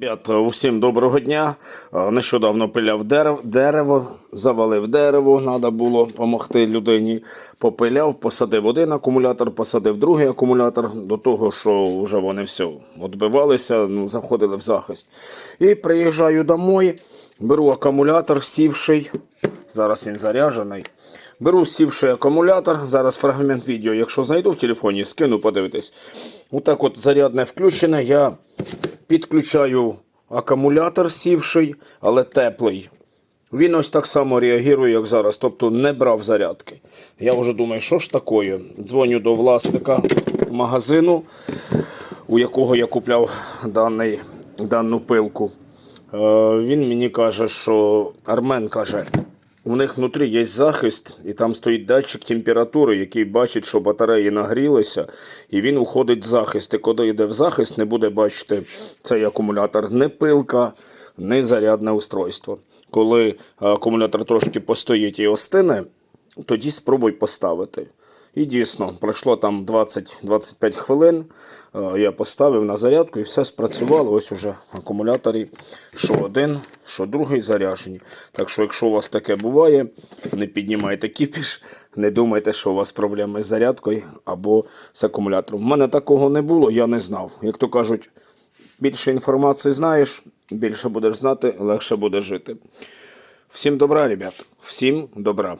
Ребят, усім доброго дня. Е, Нещодавно пиляв дерево, завалив дерево, треба було допомогти людині. Попиляв, посадив один акумулятор, посадив другий акумулятор до того, що вже вони все відбивалися, ну, заходили в захист. І приїжджаю домой, беру акумулятор, сівший. Зараз він заряджений. Беру сівший акумулятор. Зараз фрагмент відео, якщо знайду в телефоні, скину, подивитись. Отак от зарядне включене. Я підключаю акумулятор сівший, але теплий. Він ось так само реагує, як зараз, тобто не брав зарядки. Я вже думаю, що ж такое? Дзвоню до власника магазину, у якого я купляв даний, дану пилку. Е, він мені каже, що Армен каже, у них внутрі є захист, і там стоїть датчик температури, який бачить, що батареї нагрілися, і він уходить в захист. І коли йде в захист, не буде бачити цей акумулятор не пилка, не зарядне устройство. Коли акумулятор трошки постоїть і остине, тоді спробуй поставити. І дійсно, пройшло там 20-25 хвилин. е, Я поставив на зарядку і все спрацювало. Ось уже акумуляторі, що один, що другий заряджені. Так що, якщо у вас таке буває, не піднімайте кіпіш, не думайте, що у вас проблеми з зарядкою або з акумулятором. У мене такого не було, я не знав. Як то кажуть, більше інформації знаєш, більше будеш знати, легше буде жити. Всім добра, ребят. Всім добра.